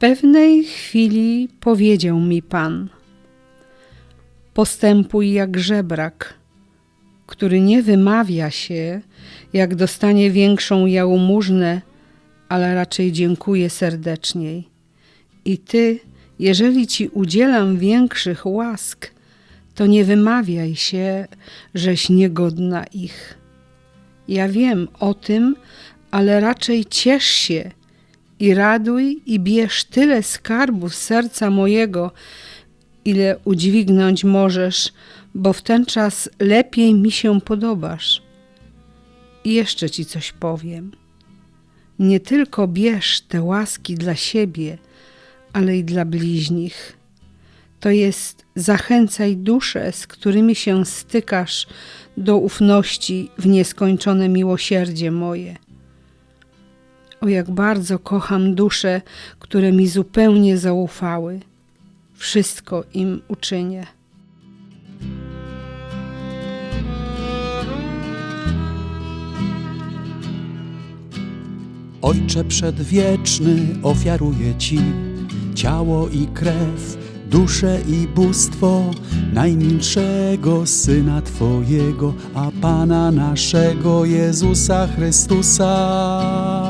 pewnej chwili powiedział mi Pan: Postępuj jak żebrak, który nie wymawia się, jak dostanie większą jałmużnę, ale raczej dziękuję serdeczniej. I ty, jeżeli ci udzielam większych łask, to nie wymawiaj się, żeś niegodna ich. Ja wiem o tym, ale raczej ciesz się i raduj i bierz tyle skarbu z serca mojego, ile udźwignąć możesz, bo w ten czas lepiej mi się podobasz. I jeszcze ci coś powiem. Nie tylko bierz te łaski dla siebie, ale i dla bliźnich. To jest zachęcaj dusze, z którymi się stykasz do ufności w nieskończone miłosierdzie moje. O jak bardzo kocham dusze, które mi zupełnie zaufały. Wszystko im uczynię. Ojcze przedwieczny, ofiaruję Ci ciało i krew, duszę i bóstwo najmilszego Syna Twojego, a Pana naszego Jezusa Chrystusa.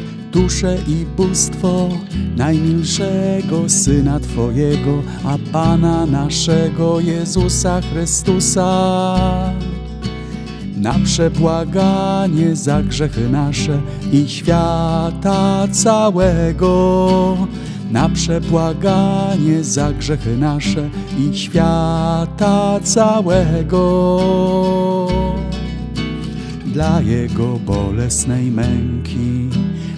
duszę i bóstwo najmilszego Syna Twojego, a Pana naszego Jezusa Chrystusa. Na przebłaganie za grzechy nasze i świata całego. Na przebłaganie za grzechy nasze i świata całego dla Jego bolesnej męki.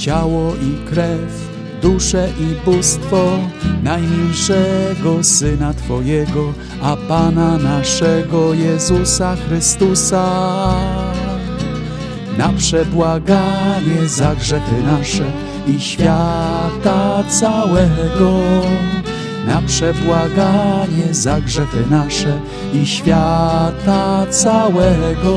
ciało i krew, duszę i bóstwo najmilszego Syna Twojego, a Pana naszego Jezusa Chrystusa. Na przebłaganie za grzechy nasze i świata całego. Na przebłaganie za grzechy nasze i świata całego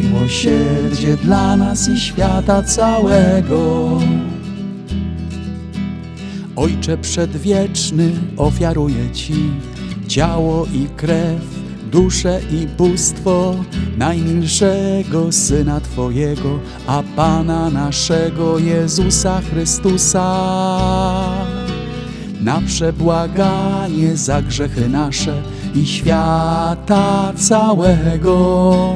dla nas i świata całego. Ojcze przedwieczny, ofiaruję Ci ciało i krew, duszę i bóstwo najmilszego Syna Twojego, a Pana naszego Jezusa Chrystusa. Na przebłaganie za grzechy nasze i świata całego.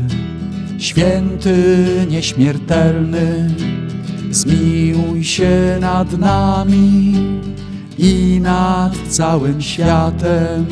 święty nieśmiertelny, zmiłuj się nad nami i nad całym światem.